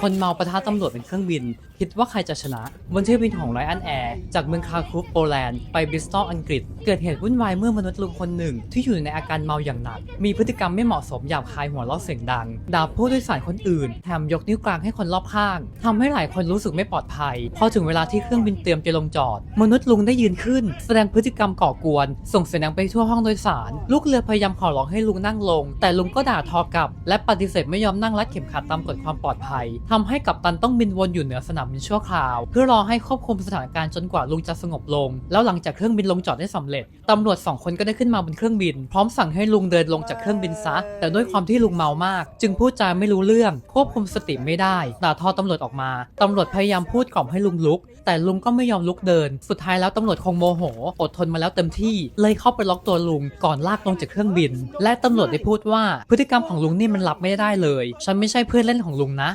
คนเมาประทะตำรวจเป็นเครื่องบิน คิดว่าใครจะชนะ บนเที่ยวบินของไรอันแอร์ จากเมืองคาคูฟโปแลนด์ ไปบริสตอลอังกฤษ เกิดเหตุวุ่นวายเมื่อมนุษย์ลุงคนหนึ่ง ที่อยู่ในอาการเมาอย่างหนัก มีพฤติกรรมไม่เหมาะสมหยาบคายหัวเราะเสียงดัง ด่าผู้โดยสารคนอื่นแถมยกนิ้วกลางให้คนรอบข้างทำให้หลายคนรู้สึกไม่ปลอดภัย พอถึงเวลาที่เครื่องบินเตรียมจะลงจอด มนุษย์ลุงได้ยืนขึ้น แสดงพฤติกรรมก่อกวน ส่งเสียงดังไปทั่วห้องโดยสาร ลูกเรือพยายามขอร้องให้ลุงนั่งลง แต่ลุงก็ด่าทอกลับ และปฏิเสธไม่ยอมนั่งรัดเข็มขัดตามกฎความปลอดภัยทำให้กัปตันต้องบินวนอยู่เหนือสนามบินชั่วคราว เพื่อรอให้ควบคุมสถานการณ์จนกว่าลุงจะสงบลง แล้วหลังจากเครื่องบินลงจอดได้สำเร็จตำรวจสองคนก็ได้ขึ้นมาบนเครื่องบิน พร้อมสั่งให้ลุงเดินลงจากเครื่องบินซะ แต่ด้วยความที่ลุงเมามาก จึงพูดจาไม่รู้เรื่อง ควบคุมสติไม่ได้ด่าทอตำรวจออกมาตำรวจพยายามพูดกล่อมให้ลุงลุก แต่ลุงก็ไม่ยอมลุกเดิน สุดท้ายแล้วตำรวจคงโมโห อดทนมาแล้วเต็มที่ เลยเข้าไปล็อกตัวลุงก่อนลากลงจากเครื่องบิน และตำรวจได้พูดว่าพฤติกรรมของลุงนี่มันรับไม่ได้เลย ฉันไม่ใช่เพื่อนเล่นของลุงนะ